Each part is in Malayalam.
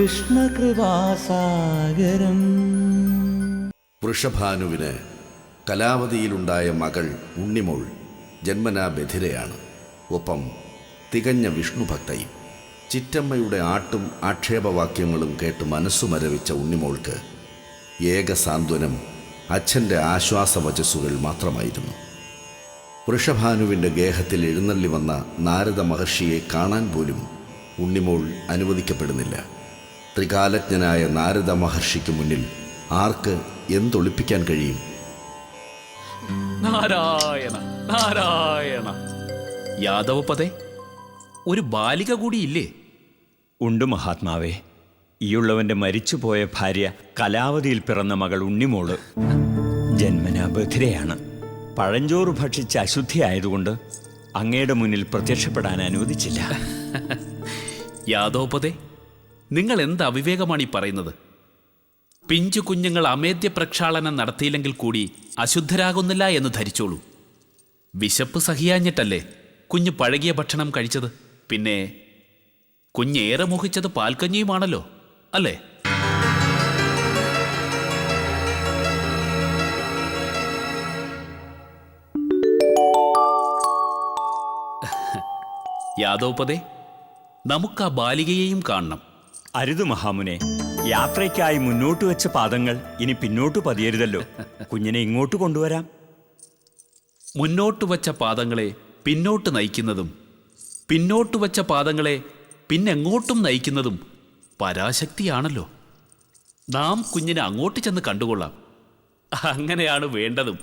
കൃഷ്ണകൃപാസാഗരം. വൃഷഭാനുവിന് കലാവതിയിലുണ്ടായ മകൾ ഉണ്ണിമോൾ ജന്മനാ ബധിരയാണ്. ഒപ്പം തികഞ്ഞ വിഷ്ണുഭക്തയും ചിറ്റമ്മയുടെ ആട്ടും ആക്ഷേപവാക്യങ്ങളും കേട്ട് മനസ്സു മരവിച്ച ഉണ്ണിമോൾക്ക് ഏക സാന്ത്വനം അച്ഛന്റെ ആശ്വാസവചസ്സുകൾ മാത്രമായിരുന്നു. വൃഷഭാനുവിന്റെ ഗേഹത്തിൽ എഴുന്നള്ളി വന്ന നാരദ മഹർഷിയെ കാണാൻ പോലും ഉണ്ണിമോൾ അനുവദിക്കപ്പെടുന്നില്ല. ത്രികാലജ്ഞനായ നാരദ മഹർഷിക്ക് മുന്നിൽ ആർക്ക് എന്തൊളിപ്പിക്കാൻ കഴിയും? നാരായണ നാരായണ. യാദവപതേ ഒരു ബാലിക കൂടിയില്ലേ? ഉണ്ട് മഹാത്മാവേ. ഈയുള്ളവന്റെ മരിച്ചുപോയ ഭാര്യ കലാവതിയിൽ പിറന്ന മകൾ ഉണ്ണിമോൾ ജന്മനാ ബധിരയാണ്. പഴഞ്ചോറ് ഭക്ഷിച്ച് അശുദ്ധിയായതുകൊണ്ട് അങ്ങയുടെ മുന്നിൽ പ്രത്യക്ഷപ്പെടാൻ അനുവദിച്ചില്ല. യാദവപതേ നിങ്ങൾ എന്ത് അവിവേകമാണ് ഈ പറയുന്നത്? പിഞ്ചു കുഞ്ഞുങ്ങൾ അമേദ്യ പ്രക്ഷാളനം നടത്തിയില്ലെങ്കിൽ കൂടി അശുദ്ധരാകുന്നില്ല എന്ന് ധരിച്ചോളൂ. വിശപ്പ് സഹിയാഞ്ഞിട്ടല്ലേ കുഞ്ഞ് പഴകിയ ഭക്ഷണം കഴിച്ചത്? പിന്നെ കുഞ്ഞേറെ മോഹിച്ചത് പാൽക്കഞ്ഞിയുമാണല്ലോ അല്ലേ? യാദോപദേ നമുക്ക് ആ ബാലികയെയും കാണണം. അരുത് മഹാമുനെ. യാത്രയ്ക്കായി മുന്നോട്ട് വെച്ച പാദങ്ങൾ ഇനി പിന്നോട്ട് പതിയരുതല്ലോ. കുഞ്ഞിനെ ഇങ്ങോട്ട് കൊണ്ടുവരാം. മുന്നോട്ട് വച്ച പാദങ്ങളെ പിന്നോട്ട് നയിക്കുന്നതും പിന്നോട്ട് വച്ച പാദങ്ങളെ പിന്നെങ്ങോട്ടും നയിക്കുന്നതും പരാശക്തിയാണല്ലോ. നാം കുഞ്ഞിനെ അങ്ങോട്ട് ചെന്ന് കണ്ടുകൊള്ളാം. അങ്ങനെയാണ് വേണ്ടതും.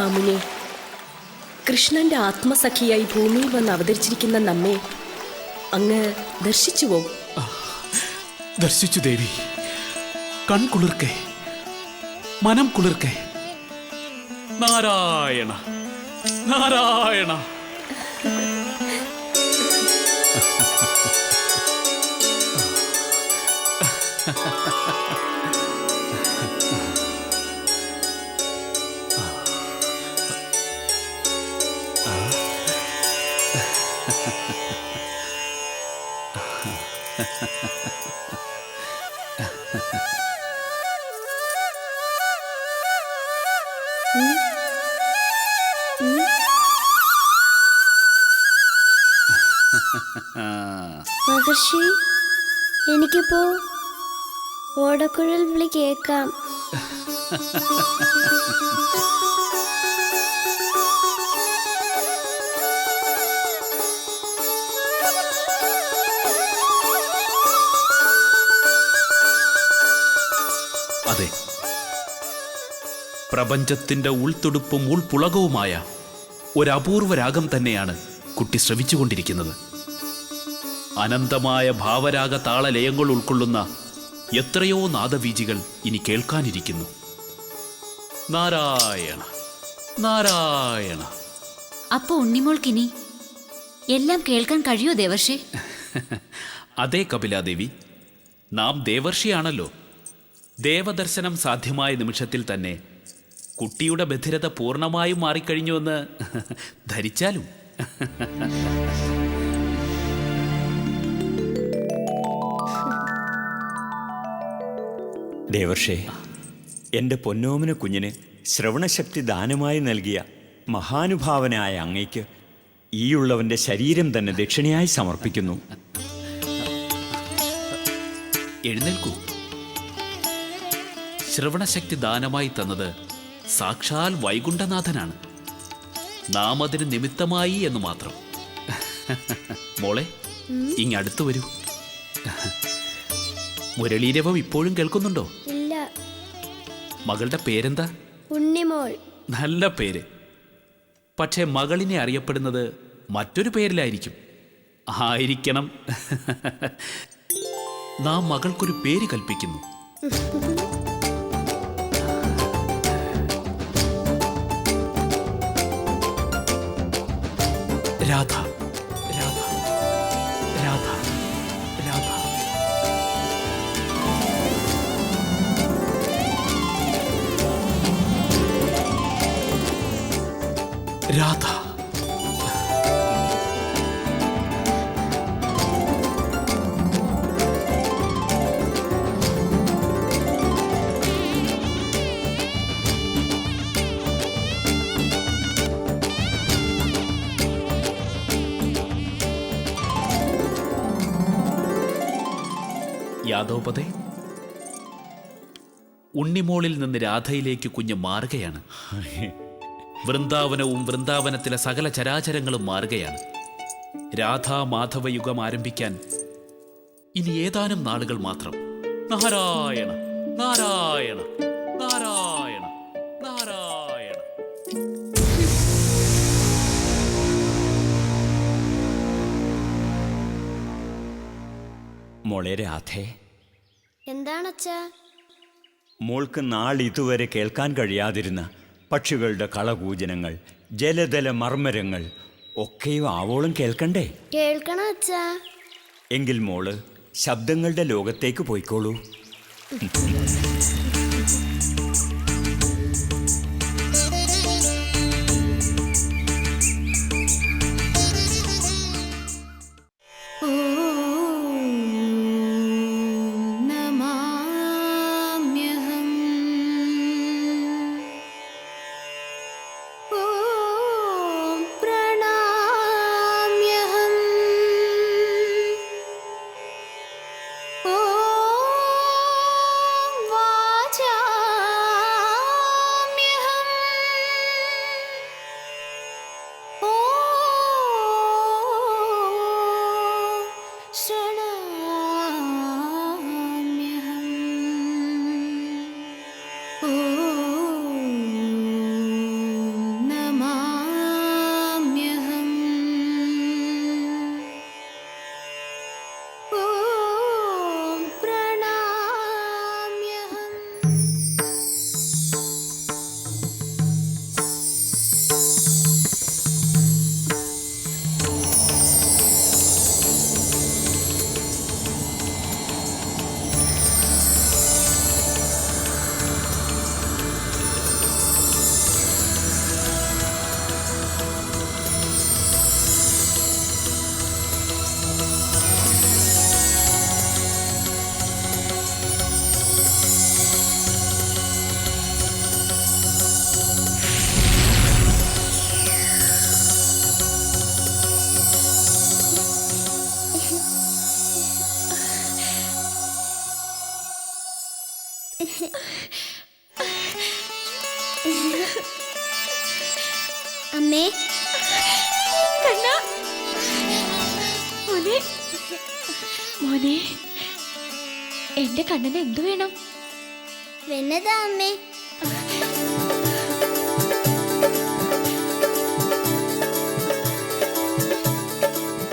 മാമുനെ. കൃഷ്ണന്റെ ആത്മസഖിയായി ഭൂമിയിൽ വന്ന് അവതരിച്ചിരിക്കുന്ന നമ്മെ അങ്ങ് ദർശിച്ചുവോ? ദർശിച്ചു ദേവി. കൺകുളിർക്കെ മനം കുളിർക്കെ. നാരായണ നാരായണ. മഹർഷി എനിക്കിപ്പോ ഓടക്കുഴൽ വിളി കേൾക്കാം. അതെ. പ്രപഞ്ചത്തിന്റെ ഉൾത്തുടുപ്പും ഉൾപുളകവുമായ ഒരപൂർവ രാഗം തന്നെയാണ് കുട്ടി ശ്രവിച്ചുകൊണ്ടിരിക്കുന്നത്. അനന്തമായ ഭാവരാഗ താളലയങ്ങൾ ഉൾക്കൊള്ളുന്ന എത്രയോ നാദവീജികൾ ഇനി കേൾക്കാനിരിക്കുന്നു. നാരായണ നാരായണ. അപ്പൊ ഉണ്ണിമോൾക്കിനി എല്ലാം കേൾക്കാൻ കഴിയോ ദേവർഷി? അതെ കപിലാദേവി. നാം ദേവർഷിയാണല്ലോ. ദേവദർശനം സാധ്യമായ നിമിഷത്തിൽ തന്നെ കുട്ടിയുടെ ബധിരത പൂർണമായും മാറിക്കഴിഞ്ഞുവെന്ന് ധരിച്ചാലും. ദേവർഷേ എന്റെ പൊന്നോമന കുഞ്ഞിന് ശ്രവണശക്തി ദാനമായി നൽകിയ മഹാനുഭാവനായ അങ്ങയ്ക്ക് ഈയുള്ളവന്റെ ശരീരം തന്നെ ദക്ഷിണയായി സമർപ്പിക്കുന്നു. എഴുന്നേൽക്കൂ. ശ്രവണശക്തി ദാനമായി തന്നത് സാക്ഷാൽ വൈകുണ്ഠനാഥനാണ്. നാം അതിന് നിമിത്തമായി എന്ന് മാത്രം. മോളെ ഇങ്ങടുത്തു വരൂ. മുരളീരവം ഇപ്പോഴും കേൾക്കുന്നുണ്ടോ? ഇല്ല. മകളുടെ പേരെന്താ? ഉണ്ണിമോൾ. നല്ല പേര്. പക്ഷേ മകളിനെ അറിയപ്പെടുന്നത് മറ്റൊരു പേരിലായിരിക്കും. ആയിരിക്കണം. നാം മകൾക്കൊരു പേര് കൽപ്പിക്കുന്നു. രാധ രാധ രാധ രാധ. രാധ. യാദവപതേ ഉണ്ണിമോളിൽ നിന്ന് രാധയിലേക്ക് കുഞ്ഞ് മാറുകയാണ്. വൃന്ദാവനവും വൃന്ദാവനത്തിലെ സകല ചരാചരങ്ങളും മാറുകയാണ്. രാധാ മാധവ യുഗം ആരംഭിക്കാൻ ഇനി ഏതാനും നാളുകൾ മാത്രം. നാരായണ നാരായണ നാരായണ നാരായണ. മോളെ രാധേ എന്താണച്ചാ? മോൾക്ക് നാളിതുവരെ കേൾക്കാൻ കഴിയാതിരുന്ന പക്ഷികളുടെ കളകൂജനങ്ങൾ ജലതല മർമ്മരങ്ങൾ ഒക്കെയും ആവോളം കേൾക്കണ്ടേ? കേൾക്കണം അച്ഛാ എങ്കിൽ മോൾ ശബ്ദങ്ങളുടെ ലോകത്തേക്ക് പോയിക്കോളൂ. അമ്മേ. മോനെ. മോനെ എന്റെ കണ്ണന് എന്തു വേണം? വെണ്ണതാ അമ്മേ.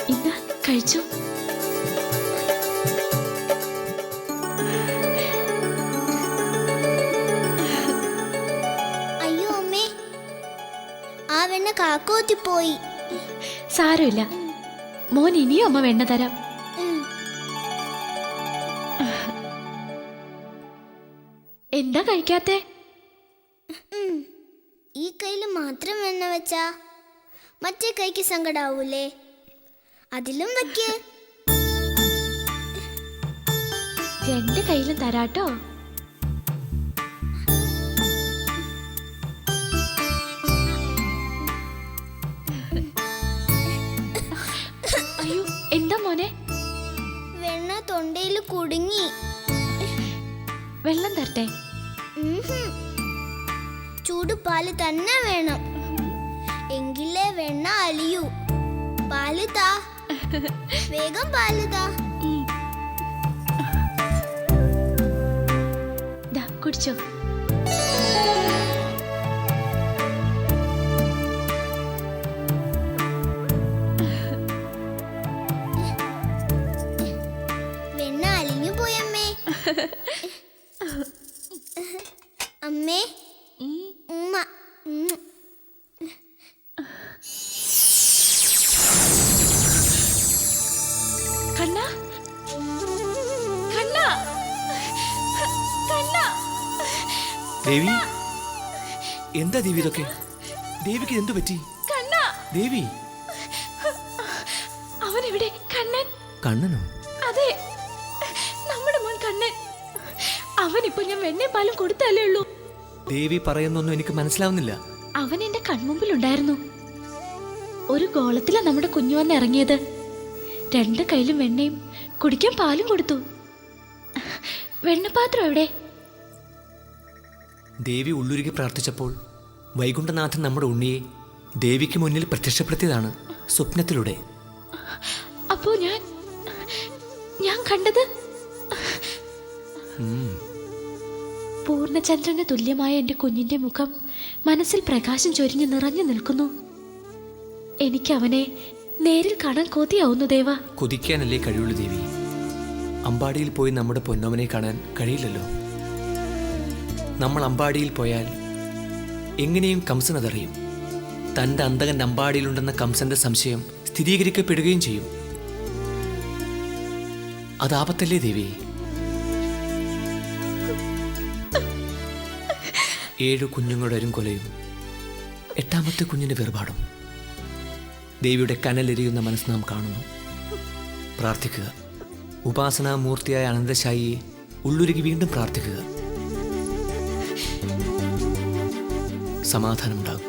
ഇന്ന് കഴിച്ചു? ആ വെണ്ണ കാക്കോത്തിപ്പോയി സാരമില്ല. മോൻ ഇനിയും അമ്മ വെണ്ണ തരാം. എന്താ കഴിക്കാത്തെ? ഈ കയ്യിൽ മാത്രം വെണ്ണ വെച്ചാ മറ്റേ കൈക്ക് സങ്കടാവൂലേ? അതിലും വെക്കേ. രണ്ട് കയ്യിലും തരാട്ടോ. കുടുങ്ങി. വെള്ളം തരട്ടെ. ചൂട് പാൽ തന്നെ വേണം. എങ്കിലേ വെണ്ണ അലിയൂ. പാൽ താ. വേഗം പാൽ താ. കുടിച്ചോ. അമ്മേ ഉമ്മ. കണ്ണ. കണ്ണ. കണ്ണ. ദേവി എന്താ ദേവി ഇതൊക്കെ? ദേവിക്ക് എന്തു പറ്റി? കണ്ണ. ദേവി. ഇവിടെ കണ്ണൻ. കണ്ണനോ? അതെ. അവനിപ്പോ ഞാൻ വെണ്ണയും പാലും കൊടുത്താലേ ഉള്ളൂ. ദേവി പറയുന്നൊന്നും എനിക്ക് മനസ്സിലാവുന്നില്ല. അവൻ എന്റെ കൺമുമ്പിൽ ഉണ്ടായിരുന്നു ഒരു ഗോളത്തിലാ നമ്മുടെ കുഞ്ഞു വന്ന് ഇറങ്ങിയത്. രണ്ട് കയ്യിലും വെണ്ണയും കുടിക്കാൻ പാലും കൊടുത്തു. വെണ്ണപാത്രം എവിടെ? ദേവി ഉള്ളുരുകി പ്രാർത്ഥിച്ചപ്പോൾ വൈകുണ്ഠനാഥൻ നമ്മുടെ ഉണ്ണിയെ ദേവിക്ക് മുന്നിൽ പ്രത്യക്ഷപ്പെടുത്തിയതാണ് സ്വപ്നത്തിലൂടെ. അപ്പോ ഞാൻ ഞാൻ കണ്ടത്? പൂർണചന്ദ്രന് തുല്യമായ എന്റെ കുഞ്ഞിന്റെ മുഖം മനസ്സിൽ പ്രകാശം ചൊരിഞ്ഞ് നിറഞ്ഞു നിൽക്കുന്നു. എനിക്ക് അവനെ നേരിൽ കാണാൻ കൊതിയാവുന്നു ദേവ. കൊതിക്കാനല്ലേ കഴിയുള്ളൂ ദേവി. അമ്പാടിയിൽ പോയി നമ്മുടെ പൊന്നോമനെ കാണാൻ കഴിയില്ലല്ലോ. നമ്മൾ അമ്പാടിയിൽ പോയാൽ എങ്ങനെയും കംസനതറിയും തന്റെ അന്തകൻ അമ്പാടിയിലുണ്ടെന്ന കംസന്റെ സംശയം സ്ഥിരീകരിക്കപ്പെടുകയും ചെയ്യും. അതാപത്തല്ലേ ദേവി? ഏഴു കുഞ്ഞുങ്ങളുടെ അരുംകൊലയും കൊലയും എട്ടാമത്തെ കുഞ്ഞിന്റെ വേർപാടും. ദേവിയുടെ കനലെരിയുന്ന മനസ്സ് നാം കാണുന്നു. പ്രാർത്ഥിക്കുക. ഉപാസനാമൂർത്തിയായ അനന്തശായിയെ ഉള്ളുരുകി വീണ്ടും പ്രാർത്ഥിക്കുക. സമാധാനമുണ്ടാകും.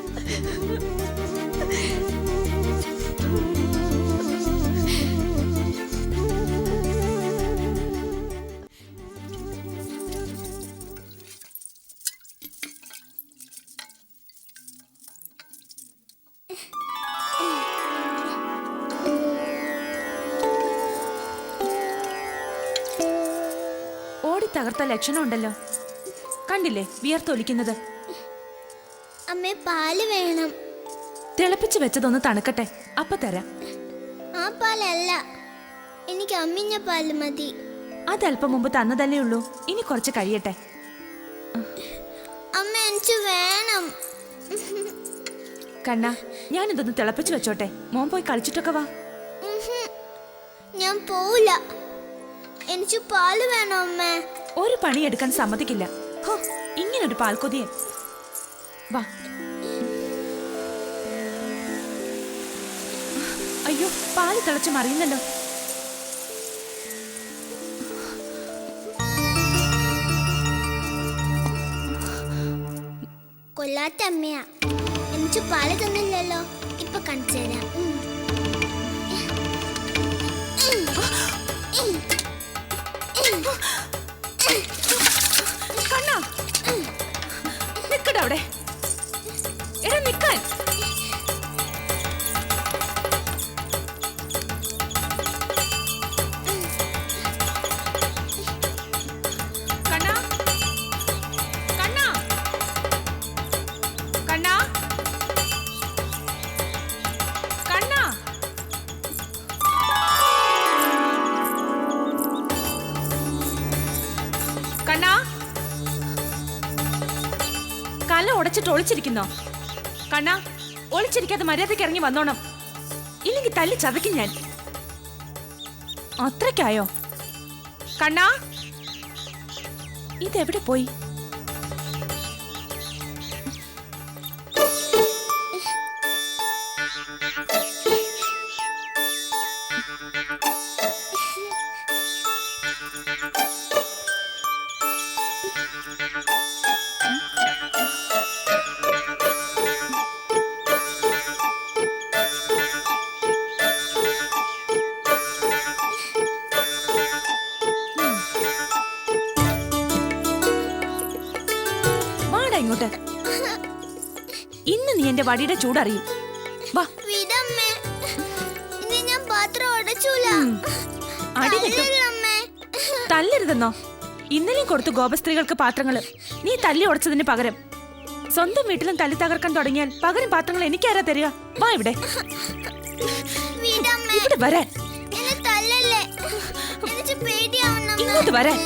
തകർത്ത ലക്ഷണം ഉണ്ടല്ലോ കണ്ടില്ലേ വിയർത്തൊലിക്കുന്നത്? അമ്മേ പാൽ വേണം. തിളപ്പിച്ച് വെച്ചതൊന്ന് തണുക്കട്ടെ. അപ്പൊ തരാം. ആ പാലല്ല. എനിക്ക് അമ്മിഞ്ഞ പാൽ മതി. അതല്പം മുമ്പ് തന്നതല്ലേ ഉള്ളൂ. ഇനി കുറച്ച് കഴിയട്ടെ. അമ്മ എനിക്ക് വേണം. കണ്ണ ഞാനിതൊന്ന് തിളപ്പിച്ചു വെച്ചോട്ടെ. മോൻ പോയി കളിച്ചിട്ടൊക്കെ വാ. ഞാൻ പോവില്ല. എനിക്ക് പാൽ വേണം അമ്മേ. ഒരു പണിയെടുക്കാൻ സമ്മതിക്കില്ല. ഇങ്ങനൊരു പാൽക്കൊതിയൻ വാ. അയ്യോ പാൽ തിളച്ച് മറിയുന്നല്ലോ. കൊല്ലാത്ത അമ്മയാ എനിക്ക് തന്നില്ലല്ലോ. ഇപ്പൊ കാണിച്ചു തരാം ഉം. കണ്ണ ഉടച്ചിട്ട് ഒളിച്ചിരിക്കുന്നോ? കണ്ണാ ഒളിച്ചിരിക്കാതെ മര്യാദയ്ക്ക് ഇറങ്ങി വന്നോണം. ഇല്ലെങ്കിൽ തല്ലി ചതയ്ക്കും ഞാൻ. അത്രയ്ക്കായോ? കണ്ണാ ഇതെവിടെ പോയി? വടിയുടെ ചൂടറിയും. വാ. വിടമ്മേ. ഇനി ഞാൻ പാത്രം ഉടച്ചൂല അടി കിട്ടും. തല്ലല്ലമ്മേ. തല്ലരുതെന്നോ? ഇന്നലെയും കൊടുത്തു ഗോപസ്ത്രീകൾക്ക് പാത്രങ്ങൾ. നീ തല്ലി ഉടച്ചതിന് പകരം. സ്വന്തം വീട്ടിലും തല്ലി തകർക്കാൻ തുടങ്ങിയാൽ പകരം പാത്രങ്ങൾ എനിക്കാരാ തരിക. വാ ഇവിടെ. വിടമ്മേ. ഇവിടെ വരാൻ. എന്നെ തല്ലല്ലേ? എനിക്ക് പേടിയാവുന്നമ്മേ. ഇങ്ങോട്ട് വരാൻ.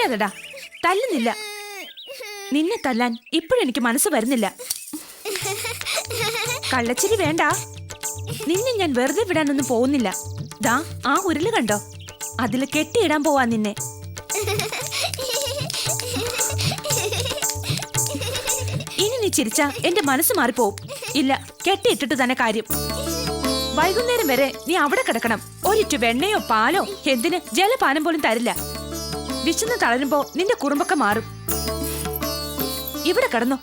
തല്ലാതെടാ തല്ലുന്നില്ല. നിന്നെ തല്ലാൻ ഇപ്പോഴെനിക്ക് മനസ്സ് വരുന്നില്ല. കള്ളച്ചിരി വേണ്ട. നിന്നെ ഞാൻ വെറുതെ വിടാനൊന്നും പോകുന്നില്ല. ദാ ആ ഉരുൾ കണ്ടോ? അതിൽ കെട്ടിയിടാൻ പോവാ നിന്നെ. ഇനി നീ ചിരിച്ച എന്റെ മനസ്സ് മാറിപ്പോവും. ഇല്ല കെട്ടിയിട്ടിട്ട് തന്നെ കാര്യം. വൈകുന്നേരം വരെ നീ അവിടെ കിടക്കണം. ഒരിറ്റു വെണ്ണയോ പാലോ എന്തിന് ജലപാനം പോലും തരില്ല. വിശന്ന് തളരുമ്പോ നിന്റെ കുറുമ്പൊക്കെ മാറും. ഇവിടെ കടന്നു.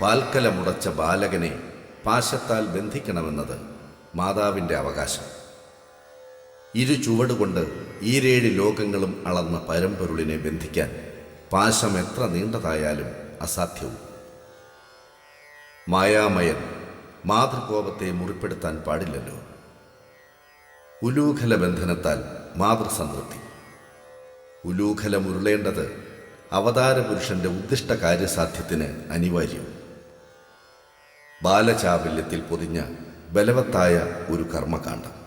പാൽക്കലമുടച്ച ബാലകനെ പാശത്താൽ ബന്ധിക്കണമെന്നത് മാതാവിന്റെ അവകാശം. ഇരു ചുവടുകൊണ്ട് ഈരേഴ് ലോകങ്ങളും അളന്ന പരമ്പൊരുളിനെ ബന്ധിക്കാൻ പാശം എത്ര നീണ്ടതായാലും അസാധ്യവും. മായാമയൻ മാതൃകോപത്തെ മുറിപ്പെടുത്താൻ പാടില്ലല്ലോ. ഉലൂഖല ബന്ധനത്താൽ മാതൃസംതൃപ്തി. ഉലൂഖലം ഉരുളേണ്ടത് അവതാരപുരുഷന്റെ ഉദ്ദിഷ്ട കാര്യസാധ്യത്തിന് അനിവാര്യം. ബാലചാബല്യത്തിൽ പൊതിഞ്ഞ ബലവത്തായ ഒരു കർമ്മകാണ്ഡം